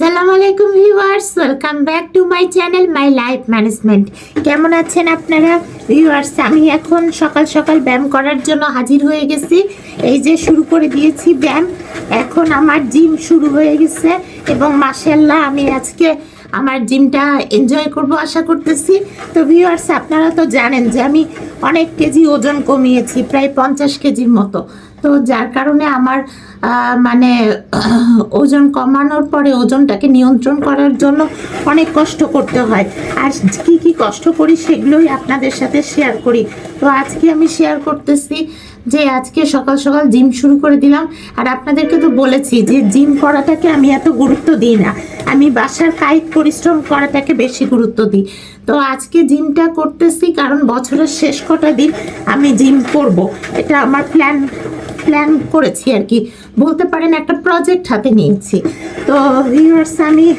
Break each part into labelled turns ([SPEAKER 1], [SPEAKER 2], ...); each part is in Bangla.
[SPEAKER 1] আসসালামু আলাইকুম viewers, welcome back to my channel, my life management. কেমন আছেন আপনারা? ভিউয়ার্স, আমি এখন সকাল সকাল ব্যায়াম করার জন্য হাজির হয়ে গেছি। এই যে শুরু করে দিয়েছি ব্যায়াম, এখন আমার জিম শুরু হয়ে গেছে এবং মাসাল্লাহ আমি আজকে আমার জিমটা এনজয় করব আশা করতেছি। তো ভিউয়ার্স, আপনারা তো জানেন যে আমি অনেক কেজি ওজন কমিয়েছি, প্রায় পঞ্চাশ কেজির মতো। তো যার কারণে আমার মানে ওজন কমানোর পরে ওজনটাকে নিয়ন্ত্রণ করার জন্য অনেক কষ্ট করতে হয়। আর কি কি কষ্ট করি সেগুলোই আপনাদের সাথে শেয়ার করি। তো আজকে আমি শেয়ার করতেছি যে আজকে সকাল সকাল জিম শুরু করে দিলাম। আর আপনাদেরকে তো বলেছি যে জিম করাটাকে আমি এত গুরুত্ব দিই না। আমি বাসার কায়িক পরিশ্রম করাটাকে বেশি গুরুত্ব দিই। তো আজকে জিমটা করতেছি কারণ বছরের শেষ কটা দিন আমি জিম করব। এটা আমার প্ল্যান প্ল্যান করেছি আর কি। বলতে পারেন একটা প্রজেক্ট হাতে নিয়েছি। তো ভিউয়ার্স আমি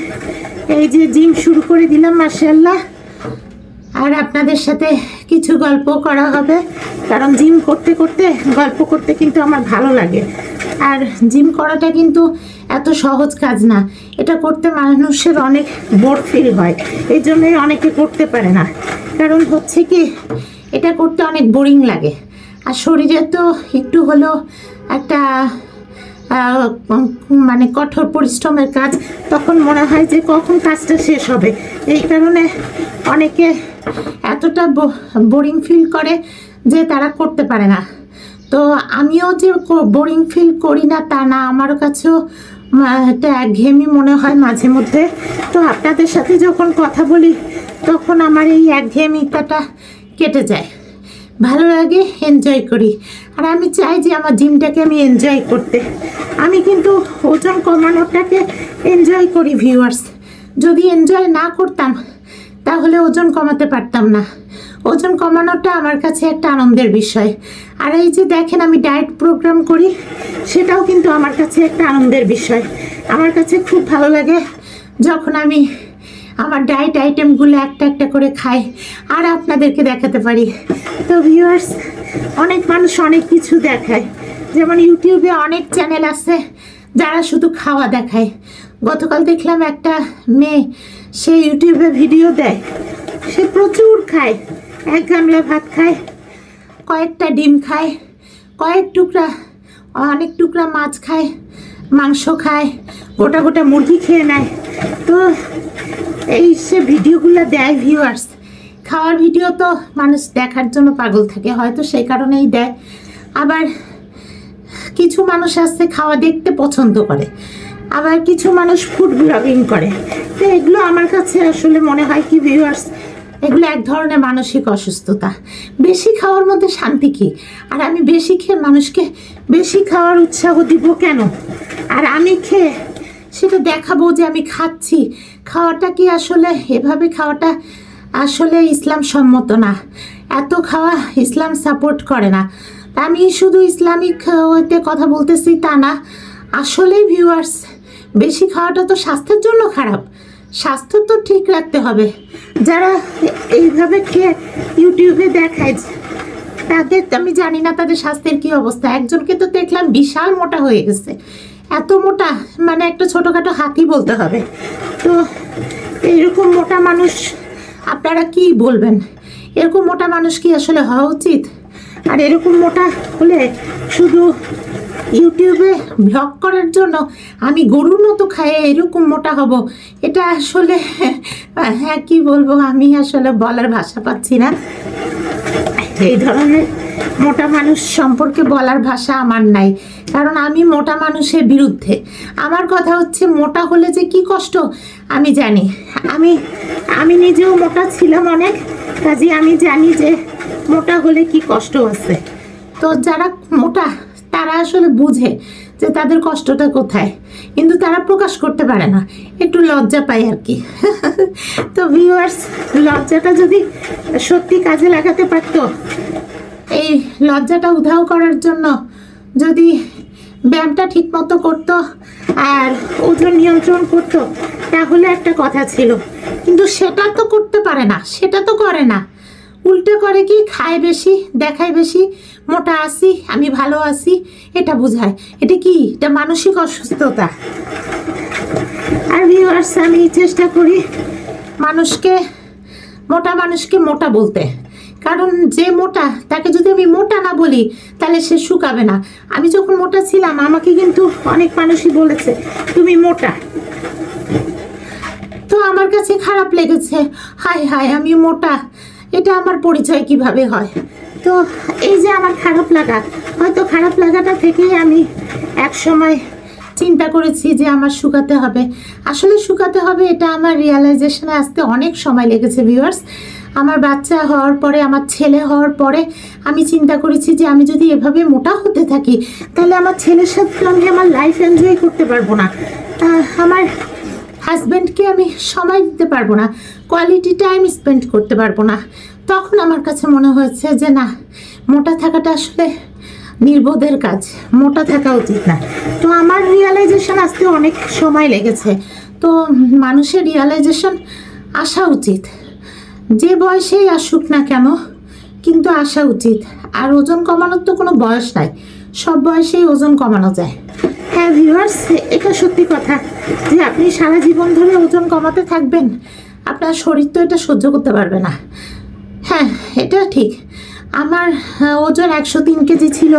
[SPEAKER 1] এই যে জিম শুরু করে দিলাম মার্শাল্লাহ আর আপনাদের সাথে কিছু গল্প করা হবে। কারণ জিম করতে করতে, গল্প করতে কিন্তু আমার ভালো লাগে। আর জিম করাটা কিন্তু এত সহজ কাজ না। এটা করতে মানুষের অনেক বোর ফিল হয়। এই জন্যই অনেকে করতে পারে না। কারণ হচ্ছে কি, এটা করতে অনেক বোরিং লাগে। আর শরীরে তো একটু হলেও একটা মানে কঠোর পরিশ্রমের কাজ, তখন মনে হয় যে কখন কাজটা শেষ হবে। এই কারণে অনেকে এতটা বোরিং ফিল করে যে তারা করতে পারে না। তো আমিও যে বোরিং ফিল করি না তা না আমার কাছেও একটা একঘেয়েমি মনে হয় মাঝে মধ্যে। তো আপনাদের সাথে যখন কথা বলি, তখন আমার এই একঘেয়েমিতাটা কেটে যায়। ভালো লাগে এনজয় করি। আর আমি চাই যে আমার জিমটাকে আমি এনজয় করতে। আমি কিন্তু ওজন কমানোটাকে এনজয় করি ভিউয়ার্স যদি এনজয় না করতাম, তাহলে ওজন কমাতে পারতাম না। ওজন কমানোটা আমার কাছে একটা আনন্দের বিষয়। আর এই যে দেখেন আমি ডায়েট প্রোগ্রাম করি, সেটাও কিন্তু আমার কাছে একটা আনন্দের বিষয়। আমার কাছে খুব ভালো লাগে যখন আমি ডায়েট আইটেমগুলো একটা একটা করে খাই আর আপনাদেরকে দেখাতে পারি। তো ভিউয়ার্স অনেক মানুষ অনেক কিছু দেখায়। যেমন ইউটিউবে অনেক চ্যানেল আছে যারা শুধু খাওয়া দেখায়। গতকাল দেখলাম একটা মেয়ে, সে ইউটিউবে ভিডিও দেয়। সে প্রচুর খায়। এক গামলা ভাত খায়, কয়েকটা ডিম খায়, কয়েক টুকরা, অনেক টুকরা মাছ খায়, মাংস খায়, গোটা গোটা মুরগি খেয়ে নেয়। তো এই সে ভিডিওগুলো দেয় ভিউয়ার্স খাওয়ার ভিডিও তো মানুষ দেখার জন্য পাগল থাকে, হয়তো সেই কারণেই দেয়। আবার কিছু মানুষ আছে খাওয়া দেখতে পছন্দ করে, আবার কিছু মানুষ ফুড ব্লগিং করে। তো এগুলো আমার কাছে আসলে মনে হয় কি ভিউয়ার্স এগুলো এক ধরনের মানসিক অসুস্থতা। বেশি খাওয়ার মধ্যে শান্তি কি? আর আমি বেশি খেয়ে মানুষকে বেশি খাওয়ার উৎসাহ দিব কেন? আর আমি খেয়ে সেটা দেখাবো যে আমি খাচ্ছি। খাওয়াটা কি আসলে এভাবে খাওয়াটা আসলে ইসলাম সম্মত না? এত খাওয়া ইসলাম সাপোর্ট করে না। আমি শুধু ইসলামিক ওইতে কথা বলতেছি তা না, আসলেই ভিউয়ার্স বেশি খাওয়াটা তো স্বাস্থ্যের জন্য খারাপ। স্বাস্থ্য তো ঠিক রাখতে হবে। যারা এইভাবে খেয়ে ইউটিউবে দেখায়, তাদের, আমি জানি না তাদের স্বাস্থ্যের কি অবস্থা। একজনকে তো দেখলাম বিশাল মোটা হয়ে গেছে। এত মোটা মানে একটা ছোটোখাটো হাতি বলতে হবে। তো এরকম মোটা মানুষ, আপনারা কি বলবেন? এরকম মোটা মানুষ কি আসলে হওয়া উচিত? আর এরকম মোটা হলে শুধু ইউটিউবে ব্লগ করার জন্য আমি গরুর মতো খাইয়ে এরকম মোটা হব? এটা আসলে হ্যাঁ কি বলব, আমি আসলে বলার ভাষা পাচ্ছি না। এই ধরনের মোটা মানুষ সম্পর্কে বলার ভাষা আমার নাই। কারণ আমি মোটা মানুষের বিরুদ্ধে। আমার কথা হচ্ছে, মোটা হলে যে কি কষ্ট? আমি জানি। আমি আমি নিজেও মোটা ছিলাম অনেক, কাজে আমি জানি যে মোটা হলে কি কষ্ট আছে। তো যারা মোটা, তারা আসলে বুঝে যে তাদের কষ্টটা কোথায়। কিন্তু তারা প্রকাশ করতে পারে না। একটু লজ্জা পায় আর কি। তো ভিউয়ার্স লজ্জাটা যদি সত্যি কাজে লাগাতে পারতো এই লজ্জাটা উধাও করার জন্য যদি ব্যায়ামটা ঠিক মতো করতো আর ওজন নিয়ন্ত্রণ করতো, তাহলে একটা কথা ছিল। কিন্তু সেটা তো করতে পারে না, সেটা তো করে না। উল্টো করে কি, খায় বেশি, দেখায় বেশি, মোটা আসি আমি ভালো আছি, এটা বোঝায়। এটা কি? এটা মানসিক অসুস্থতা। আর ভিউয়ার্স আমি চেষ্টা করি মানুষকে, মোটা মানুষকে মোটা বলতে। কারণ যে মোটা, তাকে যদি আমি মোটা না বলি, তাহলে সে শুকাবে না। আমি যখন মোটা ছিলাম, আমাকে কিন্তু অনেক মানুষই বলেছে, তুমি মোটা। তো আমার কাছে খারাপ লেগেছে, হায় হায় আমি মোটা। এটা আমার পরিচয় কীভাবে হয়? তো এই যে আমার খারাপ লাগা, হয়তো খারাপ লাগাটা থেকেই আমি এক সময় চিন্তা করেছি যে আমার শুকাতে হবে। আসলে শুকাতে হবে, এটা আমার রিয়ালাইজেশনে আসতে অনেক সময় লেগেছে ভিউয়ার্স আমার বাচ্চা হওয়ার পরে, আমার ছেলে হওয়ার পরে আমি চিন্তা করেছি যে আমি যদি এভাবে মোটা হতে থাকি, তাহলে আমার ছেলের সাথে আমি আমার লাইফ এনজয় করতে পারব না। আমার হাজব্যান্ডকে আমি সময় দিতে পারব না কোয়ালিটি টাইম স্পেন্ড করতে পারব না। তখন আমার কাছে মনে হয়েছে যে না, মোটা থাকাটা আসলে নির্বোধের কাজ, মোটা থাকা উচিত না। তো আমার রিয়ালাইজেশন আসতে অনেক সময় লেগেছে। তো মানুষের রিয়ালাইজেশন আসা উচিত। যে বয়সেই আসুক না কেন, কিন্তু আসা উচিত। আর ওজন কমানোর তো কোনো বয়স নাই। সব বয়সেই ওজন কমানো যায়। হ্যাঁ ভিউয়ার্স এটা সত্যি কথা যে আপনি সারা জীবন ধরে ওজন কমাতে থাকবেন, আপনার শরীর তো এটা সহ্য করতে পারবে না। হ্যাঁ এটা ঠিক। আমার ওজন একশো তিন কেজি ছিল,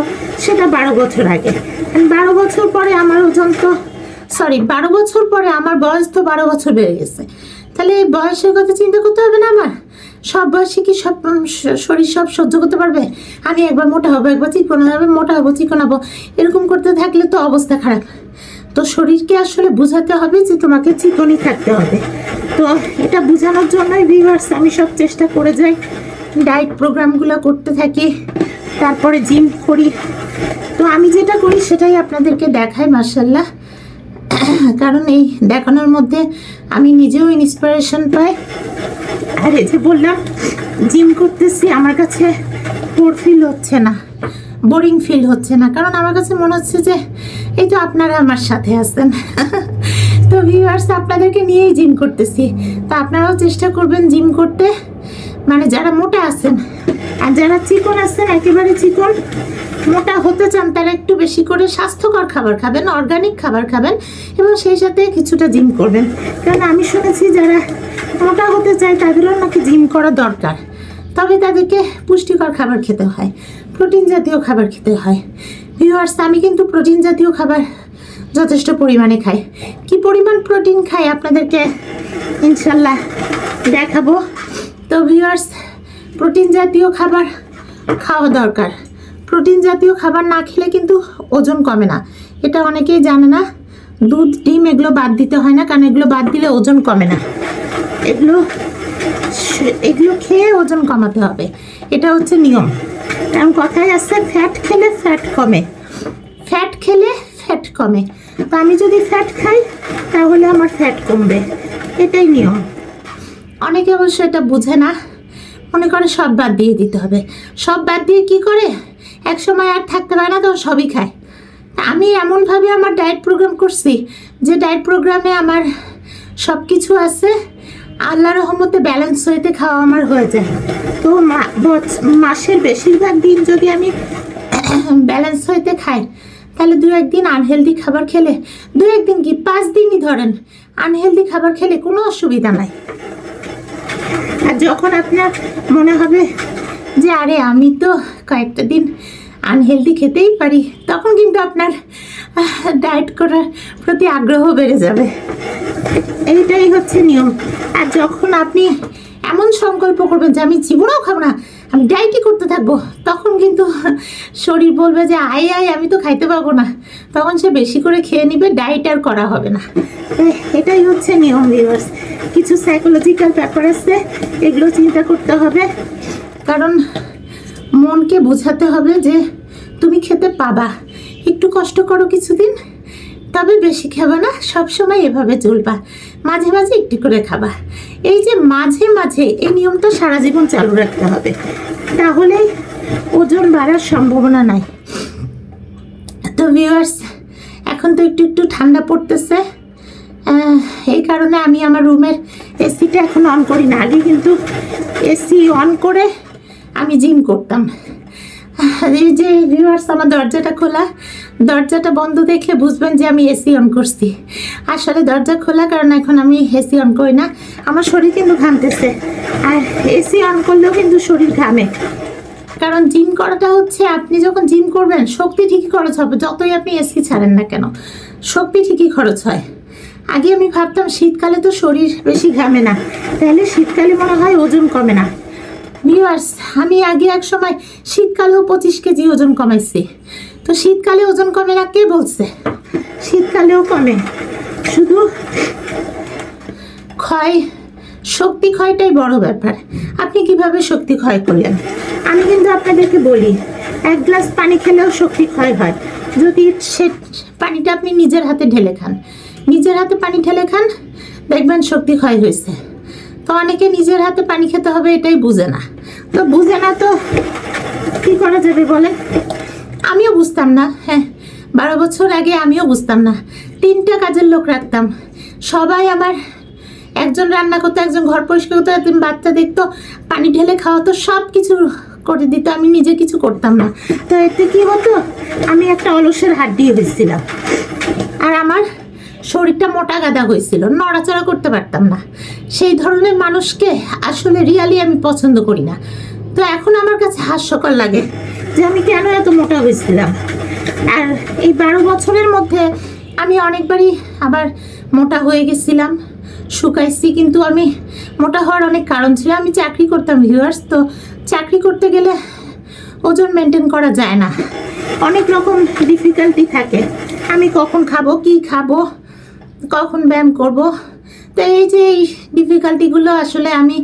[SPEAKER 1] সেটা বারো বছর আগে। বারো বছর পরে আমার ওজন তো সরি বারো বছর পরে আমার বয়স তো বারো বছর বেড়ে গেছে। তাহলে বয়সের কথা চিন্তা করতে হবে না আমার? সব বয়সে কি সব শরীর সব সহ্য করতে পারবে? আমি একবার মোটা হব, একবার চিকন হবে, মোটা হব, চিকন হব। এরকম করতে থাকলে তো অবস্থা খারাপ। তো শরীরকে আসলে বোঝাতে হবে যে তোমাকে চিকনই থাকতে হবে। তো এটা বোঝানোর জন্যই ভিউয়ার্স আমি সব চেষ্টা করে যাই। ডায়েট প্রোগ্রামগুলো করতে থাকি, তারপরে জিম করি। তো আমি যেটা করি সেটাই আপনাদেরকে দেখাই মার্শাল্লাহ কারণ এই দেখানোর মধ্যে আমি নিজেও ইন্সপিরেশন পাই। আর এই যে বললাম জিম করতেছি, আমার কাছে বোর ফিল হচ্ছে না বোরিং ফিল হচ্ছে না। কারণ আমার কাছে মনে হচ্ছে যে, এই তো আপনারা আমার সাথে আছেন। তো ভিউয়ার্স আপনাদেরকে নিয়েই জিম করতেছি। তো আপনারাও চেষ্টা করবেন জিম করতে। মানে যারা মোটা আছেন আর যারা চিকন আছেন একেবারে চিকন, মোটা হতে চান, তারা একটু বেশি করে স্বাস্থ্যকর খাবার খাবেন অর্গানিক খাবার খাবেন এবং সেই সাথে কিছুটা জিম করবেন। কারণ আমি শুনেছি যারা মোটা হতে চায়, তাদেরও নাকি জিম করা দরকার। তবে তাদেরকে পুষ্টিকর খাবার খেতে হয় প্রোটিন জাতীয় খাবার খেতে হয়। ভিউয়ার্স আমি কিন্তু প্রোটিন জাতীয় খাবার যথেষ্ট পরিমাণে খাই। কি পরিমাণ প্রোটিন খাই আপনাদেরকে ইনশাল্লাহ দেখাবো। তো ভিউয়ার্স প্রোটিন জাতীয় খাবার খাওয়া দরকার। প্রোটিন জাতীয় খাবার না খেলে কিন্তু ওজন কমে না। এটা অনেকেই জানে না। দুধ, ডিম এগুলো বাদ দিতে হয় না, কারণ এগুলো বাদ দিলে ওজন কমে না। এগুলো এগুলো খেয়ে ওজন কমাতে হবে। এটা হচ্ছে নিয়ম। কারণ কথায় আছে ফ্যাট খেলে ফ্যাট কমে। ফ্যাট খেলে ফ্যাট কমে। তো আমি যদি ফ্যাট খাই, তাহলে আমার ফ্যাট কমবে। এটাই নিয়ম। অনেকে অবশ্য এটা বুঝে না। মনে করে সব বাদ দিয়ে দিতে হবে। সব বাদ দিয়ে কি করে? এক সময় আর থাকতে পারে না, তো সবই খায়। আমি এমনভাবে আমার ডায়েট প্রোগ্রাম করছি, যে ডায়েট প্রোগ্রামে আমার সব কিছু আছে আল্লাহ রহমতে ব্যালেন্স হইতে খাওয়া আমার হয়ে যায়। তো মাসের বেশিরভাগ দিন যদি আমি ব্যালেন্স হইতে খাই, তাহলে দু একদিন আনহেলদি খাবার খেলে, দু একদিন কি পাঁচ দিনই ধরেন আনহেলদি খাবার খেলে কোনো অসুবিধা নাই। যখন আপনার মনে হবে যে, আরে, আমি তো কয়েকটা দিন আনহেলদি খেতেই পারি, তখন কিন্তু আপনার ডায়েট করার প্রতি আগ্রহ বেড়ে যাবে। এইটাই হচ্ছে নিয়ম। আর যখন আপনি এমন সংকল্প করবেন যে, আমি জীবনেও খাব না আমি ডায়েটই করতে থাকব? তখন কিন্তু শরীর বলবে যে, আয় আয়, আমি তো খাইতে পারব না। তখন সে বেশি করে খেয়ে নিবে ডায়েট আর করা হবে না। এটাই হচ্ছে নিয়ম ভিউয়ার্স কিছু সাইকোলজিক্যাল ব্যাপার আছে, এগুলো চিন্তা করতে হবে। কারণ মনকে বোঝাতে হবে যে, তুমি খেতে পাবা। একটু কষ্ট করো কিছুদিন, তবে বেশি খাবা না, সবসময় এভাবে চলবা। মাঝে মাঝে একটু করে খাবা। এই যে মাঝে মাঝে এই নিয়মটা সারা জীবন চালু রাখতে হবে। তাহলেই ওজন বাড়ার সম্ভাবনা নাই। তো ভিউয়ার্স এখন তো একটু একটু ঠান্ডা পড়তেছে। এই কারণে আমি আমার রুমের এসিটা এখন অন করি না। আগে কিন্তু এসি অন করে আমি জিম করতাম। এই যে ভিউয়ার্স আমার দরজাটা খোলা। দরজাটা বন্ধ দেখে বুঝবেন যে আমি এসি অন করছি। আসলে দরজা খোলা কারণ এখন আমি এসি অন করি না। আমার শরীর কিন্তু ঘামতেছে। আর এসি অন করলেও কিন্তু শরীর ঘামে। কারণ জিম করাটা হচ্ছে, আপনি যখন জিম করবেন, শক্তি ঠিকই খরচ হবে। যতই আপনি এসি ছাড়েন না কেন, শক্তি ঠিকই খরচ হয়। আগে আমি ভাবতাম, শীতকালে তো শরীর বেশি ঘামে না। তাহলে শীতকালে মনে হয় ওজন কমে না। ভিউয়ার্স আমি আগে এক সময় শীতকালেও পঁচিশ কেজি ওজন কমাইছি। তো শীতকালে ওজন কমে না? কে বলছে? শীতকালেও কমে। শুধু ক্ষয় শক্তি ক্ষয়টাই বড় ব্যাপার। আপনি কীভাবে শক্তি ক্ষয় করলেন? আমি কিন্তু আপনাদেরকে বলি এক গ্লাস পানি খেলেও শক্তি ক্ষয় হয়। যদি সে পানিটা আপনি নিজের হাতে ঢেলে খান। নিজের হাতে পানি ঢেলে খান দেখবেন শক্তি ক্ষয় হয়েছে। তো অনেকে নিজের হাতে পানি খেতে হবে এটাই বুঝে না। তো বুঝে না তো কি করা যাবে বলেন? আমিও বুঝতাম না হ্যাঁ। বারো বছর আগে আমিও বুঝতাম না। তিনটা কাজের লোক রাখতাম। সবাই আমার একজন রান্না করতো, একজন ঘর পরিষ্কার করতো, একজন বাচ্চা দেখতো, পানি ঢেলে খাওয়াতো সব কিছু করে দিত। আমি নিজে কিছু করতাম না। তো এতে কি হতো? আমি একটা অলসের হাত দিয়ে হয়েছিলাম আর আমার শরীরটা মোটা গাদা হয়েছিল, নড়াচড়া করতে পারতাম না। সেই ধরনের মানুষকে আসলে রিয়ালি আমি পছন্দ করি না। তো এখন আমার কাছে হাস্যকর লাগে। যে আমি কেন এত মোটা হয়েছিলাম? আর এই বারো বছরের মধ্যে আমি অনেকবারই আবার মোটা হয়ে গেছিলাম, শুকাইছি, কিন্তু আমি মোটা হওয়ার অনেক কারণ ছিল। আমি চাকরি করতাম ভিউয়ার্স তো চাকরি করতে গেলে ওজন মেনটেন করা যায় না। অনেক রকম ডিফিকাল্টি থাকে। আমি কখন খাব, কি খাব, কখন ব্যায়াম করব তো এই যে এই ডিফিকাল্টিগুলো আসলে আমি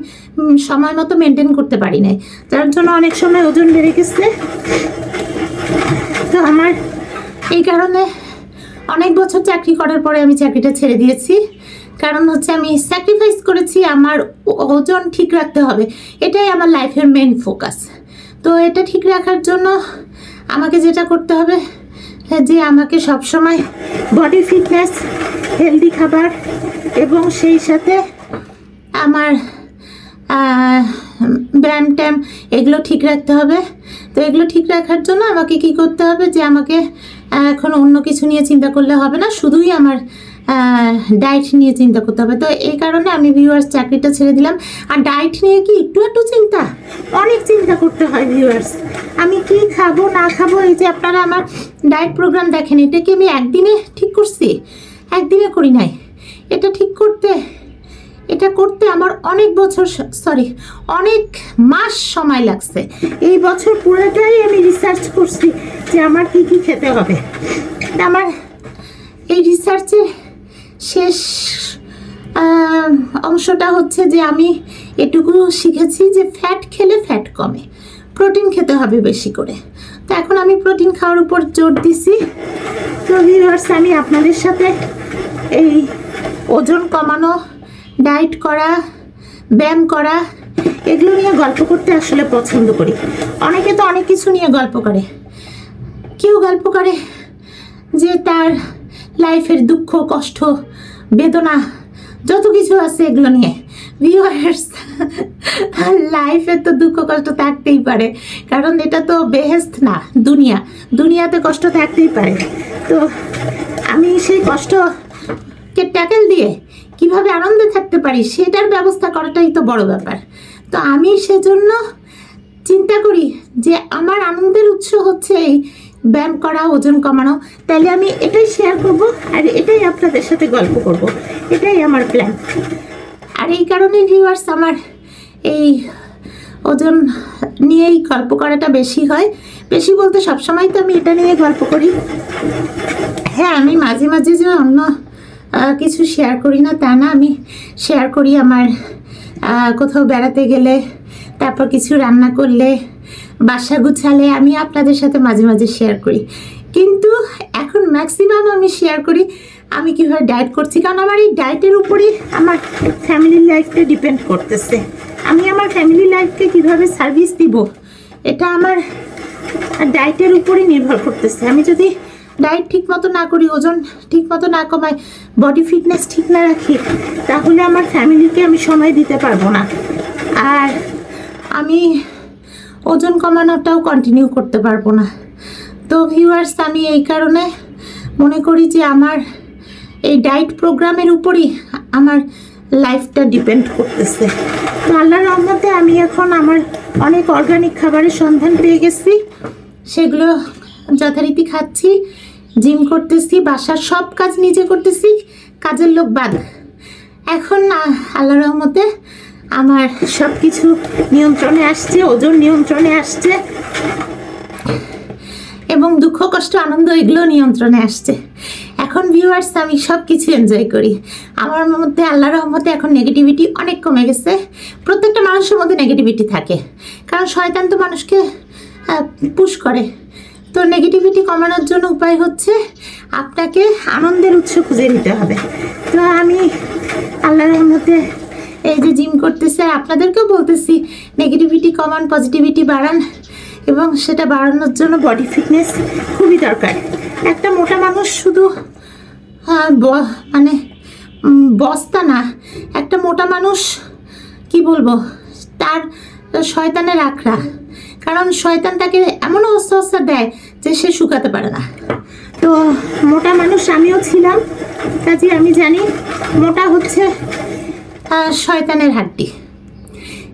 [SPEAKER 1] সময় মতো মেনটেন করতে পারি নাই। যার জন্য অনেক সময় ওজন বেড়ে গেছে। তো আমার এই কারণে অনেক বছর চাকরি করার পরে আমি চাকরিটা ছেড়ে দিয়েছি। কারণ হচ্ছে আমি স্যাক্রিফাইস করেছি আমার ওজন ঠিক রাখতে হবে। এটাই আমার লাইফের মেন ফোকাস তো এটা ঠিক রাখার জন্য আমাকে যেটা করতে হবে যে আমাকে সবসময় বডি ফিটনেস হেলদি খাবার এবং সেই সাথে আমার ব্যায়াম ট্যাম এগুলো ঠিক রাখতে হবে। তো এগুলো ঠিক রাখার জন্য আমাকে কি করতে হবে যে আমাকে এখন অন্য কিছু নিয়ে চিন্তা করলে হবে না। শুধুই আমার ডায়েট নিয়ে চিন্তা করতে হবে। তো এই কারণে আমি ভিউয়ার্স চাকরিটা ছেড়ে দিলাম। আর ডায়েট নিয়ে কি একটু একটু চিন্তা? অনেক চিন্তা করতে হয় ভিউয়ার্স আমি কি খাব, না খাব, এই যে আপনারা আমার ডায়েট প্রোগ্রাম দেখেন, এটা কি আমি একদিনে ঠিক করছি? একদিনে করি নাই। এটা ঠিক করতে, এটা করতে আমার অনেক বছর সরি অনেক মাস সময় লাগছে। এই বছর পুরোটাই আমি রিসার্চ করছি যে আমার কি কি খেতে হবে। আমার এই রিসার্চের শেষ অংশটা হচ্ছে যে আমি এটুকু শিখেছি যে ফ্যাট খেলে ফ্যাট কমে প্রোটিন খেতে হবে বেশি করে। তো এখন আমি প্রোটিন খাওয়ার উপর জোর দিছি। তো ভিউয়ার্স আমি আপনাদের সাথে এই ওজন কমানো ডায়েট করা, ব্যায়াম করা, এগুলো নিয়ে গল্প করতে আসলে পছন্দ করি। অনেকে তো অনেক কিছু নিয়ে গল্প করে। কেউ গল্প করে যে তার লাইফের দুঃখ, কষ্ট, বেদনা, যত কিছু আছে এগুলো নিয়ে। ভিউয়ার্স লাইফে তো দুঃখ, কষ্ট থাকতেই পারে। কারণ এটা তো বেহেস্ত না, দুনিয়া। দুনিয়াতে কষ্ট থাকতেই পারে। তো আমি সেই কষ্টকে ট্যাকেল দিয়ে কীভাবে আনন্দে থাকতে পারি, সেটার ব্যবস্থা করাটাই তো বড় ব্যাপার। তো আমি সেজন্য চিন্তা করি যে আমার আনন্দের উৎস হচ্ছে এই ব্যায়াম করা, ওজন কমানো তাহলে আমি এটাই শেয়ার করব আর এটাই আপনাদের সাথে গল্প করব। এটাই আমার প্ল্যান আর এই কারণে ভিউয়ার্স আমার এই ওজন নিয়েই গল্প করাটা বেশি হয়। বেশি বলতে সবসময় তো আমি এটা নিয়ে গল্প করি। হ্যাঁ আমি মাঝে মাঝে যে অন্য কিছু শেয়ার করি না, তা না, আমি শেয়ার করি আমার কোথাও বেড়াতে গেলে তারপর কিছু রান্না করলে, বাসা গুছালে আমি আপনাদের সাথে মাঝে মাঝে শেয়ার করি। কিন্তু এখন ম্যাক্সিমাম আমি শেয়ার করি, আমি কীভাবে ডায়েট করছি? কারণ আমার এই ডায়েটের উপরই আমার ফ্যামিলি লাইফটা ডিপেন্ড করতেছে। আমি আমার ফ্যামিলি লাইফকে কীভাবে সার্ভিস দিব? এটা আমার ডায়েটের উপরই নির্ভর করতেছে। আমি যদি ডায়েট ঠিক মতো না করি, ওজন ঠিক মতো না কমাই বডি ফিটনেস ঠিক না রাখি, তাহলে আমার ফ্যামিলিকে আমি সময় দিতে পারব না। আর আমি ওজন কমানোটাও কন্টিনিউ করতে পারব না। তো ভিউয়ার্স আমি এই কারণে মনে করি যে আমার এই ডায়েট প্রোগ্রামের উপরই আমার লাইফটা ডিপেন্ড করতেছে। তো আল্লাহর রহমতে আমি এখন আমার অনেক অর্গানিক খাবারের সন্ধান পেয়ে গেছি। সেগুলো যথারীতি খাচ্ছি জিম করতেছি বাসার সব কাজ নিজে করতেছি কাজের লোক বাদ। এখন আহ, আল্লাহ রহমতে আমার সব কিছু নিয়ন্ত্রণে আসছে, ওজন নিয়ন্ত্রণে আসছে। এবং দুঃখ, কষ্ট, আনন্দ, এগুলো নিয়ন্ত্রণে আসছে। এখন ভিউয়ার্স আমি সব কিছু এনজয় করি। আমার মধ্যে আল্লাহ রহমতে এখন নেগেটিভিটি অনেক কমে গেছে। প্রত্যেকটা মানুষের মধ্যে নেগেটিভিটি থাকে। কারণ শয়তান তো মানুষকে পুশ করে। তো নেগেটিভিটি কমানোর জন্য উপায় হচ্ছে আপনাকে আনন্দের উৎস খুঁজে নিতে হবে। তো আমি আল্লাহর রহমতে এই যে জিম করতেছে, আপনাদেরকেও বলতেছি নেগেটিভিটি কমান পজিটিভিটি বাড়ান এবং সেটা বাড়ানোর জন্য বডি ফিটনেস খুবই দরকার। একটা মোটা মানুষ শুধু ব- মানে বস্তা না, একটা মোটা মানুষ, কি বলব, তার শয়তানের আখড়া। কারণ শয়তান তাকে এমন অবস্থা অবস্থা দেয় যে সে শুকাতে পারে না। তো মোটা মানুষ আমিও ছিলাম কাজে আমি জানি মোটা হচ্ছে আহ, শয়তানের হাড্ডি।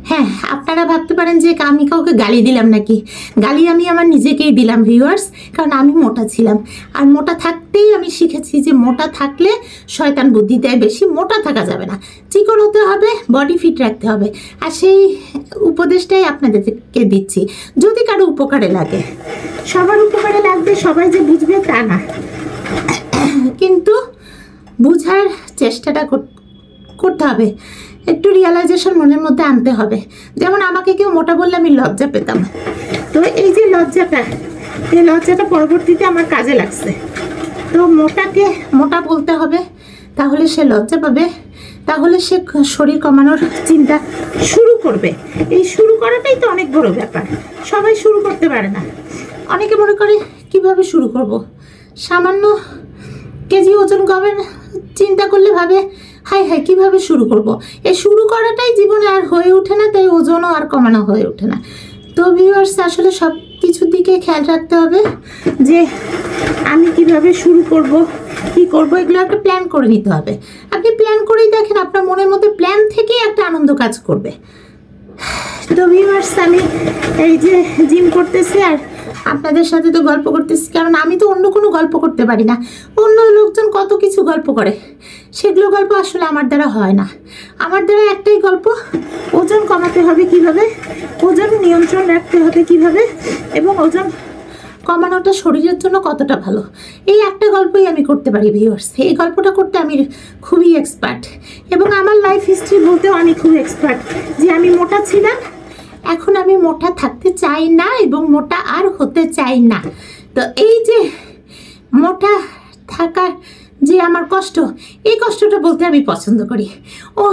[SPEAKER 1] হ্যাঁ আপনারা ভাবতে পারেন যে আমি কাউকে গালি দিলাম নাকি? গালি আমি আমার নিজেকেই দিলাম ভিউয়ার্স কারণ আমি মোটা ছিলাম। আর মোটা থাকতেই আমি শিখেছি যে মোটা থাকলে শয়তান বুদ্ধি দেয় বেশি মোটা থাকা যাবে না। চিকন হতে হবে বডি ফিট রাখতে হবে। আর সেই উপদেশটাই আপনাদেরকে দিচ্ছি যদি কারও উপকারে লাগে। সবার উপকারে লাগবে সবাই যে বুঝবে তা না। কিন্তু বুঝার চেষ্টাটা কর- করতে হবে। একটু রিয়ালাইজেশন মনের মধ্যে আনতে হবে। যেমন আমাকে কেউ মোটা বললে আমি লজ্জা পেতাম। তো এই যে লজ্জাটা, এই লজ্জাটা পরবর্তীতে আমার কাজে লাগছে। তো মোটাকে মোটা বলতে হবে, তাহলে সে লজ্জা পাবে। তাহলে সে শরীর কমানোর চিন্তা শুরু করবে। এই শুরু করাটাই তো অনেক বড় ব্যাপার। সবাই শুরু করতে পারে না। অনেকে মনে করে, কীভাবে শুরু করব? সামান্য কেজি ওজন কমেন চিন্তা করলে ভাবে হাই হাই, কীভাবে শুরু করব? এই শুরু করাটাই জীবনে আর হয়ে ওঠে না, তাই ওজনও আর কমানো হয়ে ওঠে না। তো ভিউয়ার্স আসলে সব কিছুর দিকে খেয়াল রাখতে হবে যে আমি কীভাবে শুরু করব, কি করব, এগুলো একটা প্ল্যান করে নিতে হবে। আপনি প্ল্যান করেই দেখেন, আপনার মনের মধ্যে প্ল্যান থেকেই একটা আনন্দ কাজ করবে। তো ভিউয়ার্স আমি এই যে জিম করতেছি আর আপনাদের সাথে তো গল্প করতেছি, কারণ আমি তো অন্য কোনো গল্প করতে পারি না। অন্য লোকজন কত কিছু গল্প করে। সেগুলো গল্প আসলে আমার দ্বারা হয় না। আমার দ্বারা একটাই গল্প, ওজন কমাতে হবে কীভাবে, ওজন নিয়ন্ত্রণ রাখতে হবে কীভাবে, এবং ওজন কমানোটা শরীরের জন্য কতটা ভালো। এই একটা গল্পই আমি করতে পারি ভিউয়ার্স এই গল্পটা করতে আমি খুবই এক্সপার্ট এবং আমার লাইফ হিস্ট্রি বলতেও আমি খুব এক্সপার্ট যে আমি মোটা ছিলাম এখন আমি মোটা থাকতে চাই না এবং মোটা আর হতে চাই না। তো এই যে মোটা থাকার যে আমার কষ্ট, এই কষ্টটা বলতে আমি পছন্দ করি। ও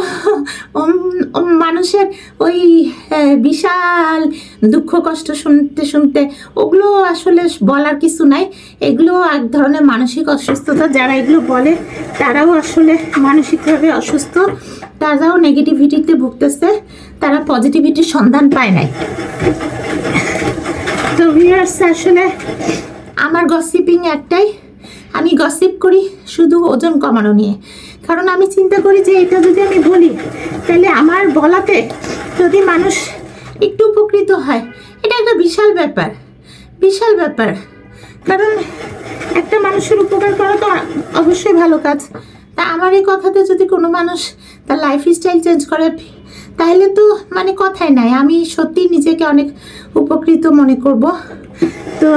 [SPEAKER 1] মানুষের ওই বিশাল দুঃখ কষ্ট শুনতে শুনতে ওগুলো আসলে বলার কিছু নাই। এগুলো এক ধরনের মানসিক অসুস্থতা, যারা এগুলো বলে তারাও আসলে মানসিকভাবে অসুস্থ। তারাও নেগেটিভিটিতে ভুগতেছে, তারা পজিটিভিটির সন্ধান পায় নাই। তো ভিউয়ার্স আসলে আমার গসিপিং একটাই। আমি গসিপ করি শুধু ওজন কমানো নিয়ে। কারণ আমি চিন্তা করি যে এটা যদি আমি বলি, তাহলে আমার বলাতে যদি মানুষ একটু উপকৃত হয়, এটা একটা বিশাল ব্যাপার। বিশাল ব্যাপার। কারণ একটা মানুষের উপকার করা তো অবশ্যই ভালো কাজ। তা আমার এই কথাতে যদি কোনো মানুষ তার লাইফ স্টাইল চেঞ্জ করে। তাহলে তো মানে কথাই নাই। আমি সত্যি নিজেকে অনেক উপকৃত মনে করব। তো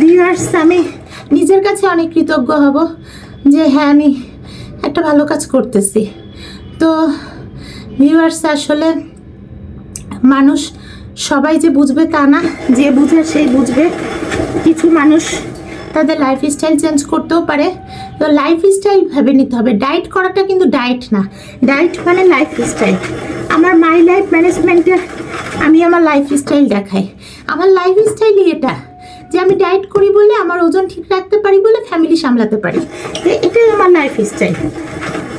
[SPEAKER 1] ভিউয়ার্স আমি নিজের কাছে অনেক কৃতজ্ঞ হব যে হ্যাঁ আমি একটা ভালো কাজ করতেছি। তো ভিউয়ার্স আসলে মানুষ সবাই যে বুঝবে তা না। যে বুঝে সেই বুঝবে। কিছু মানুষ তাদের লাইফ স্টাইল চেঞ্জ করতেও পারে। তো লাইফ স্টাইল ভেবে নিতে হবে। ডায়েট করাটা কিন্তু ডায়েট না। ডায়েট মানে লাইফ স্টাইল আমার মাই লাইফ ম্যানেজমেন্টে আমি আমার লাইফ স্টাইল দেখাই। আমার লাইফ স্টাইলই এটা যে আমি ডায়েট করি বলে আমার ওজন ঠিক রাখতে পারি বলে ফ্যামিলি সামলাতে পারি। তো এটাই আমার লাইফ স্টাইল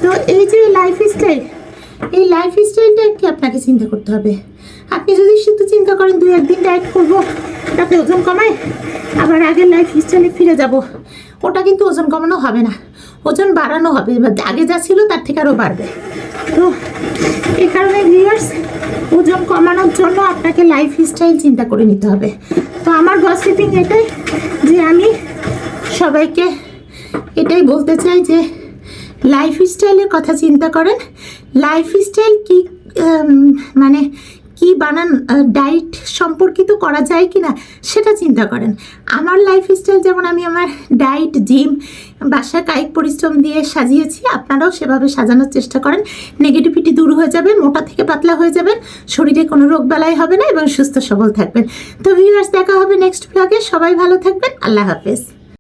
[SPEAKER 1] তো এই যে লাইফ স্টাইল এই লাইফ স্টাইলটা কি আপনাকে চিন্তা করতে হবে? আপনি যদি শুধু চিন্তা করেন দু একদিন ডায়েট করব ওটাতে ওজন কমায়, আবার আগের লাইফ স্টাইলে ফিরে যাব। ওটা কিন্তু ওজন কমানো হবে না। ওজন বাড়ানো হবে। আগে যা ছিল তার থেকে আরও বাড়বে। তো এই কারণে ভিউয়ার্স ওজন কমানোর জন্য আপনাকে লাইফ স্টাইল চিন্তা করে নিতে হবে। তো আমার গসিপিং এটাই যে আমি সবাইকে এটাই বলতে চাই যে লাইফ স্টাইলের কথা চিন্তা করেন। লাইফ স্টাইল কী মানে কি বানান ডায়েট সম্পর্কিত করা যায় কি না সেটা চিন্তা করেন। আমার লাইফ স্টাইল যেমন আমি আমার ডায়েট জিম বাসায় কায়িক পরিশ্রম দিয়ে সাজিয়েছি, আপনারাও সেভাবে সাজানোর চেষ্টা করেন। নেগেটিভিটি দূর হয়ে যাবে, মোটা থেকে পাতলা হয়ে যাবেন শরীরে কোনো রোগ বালাই হবে না এবং সুস্থ সবল থাকবেন। তো ভিউয়ার্স দেখা হবে নেক্সট ব্লগে সবাই ভালো থাকবেন, আল্লাহ হাফেজ।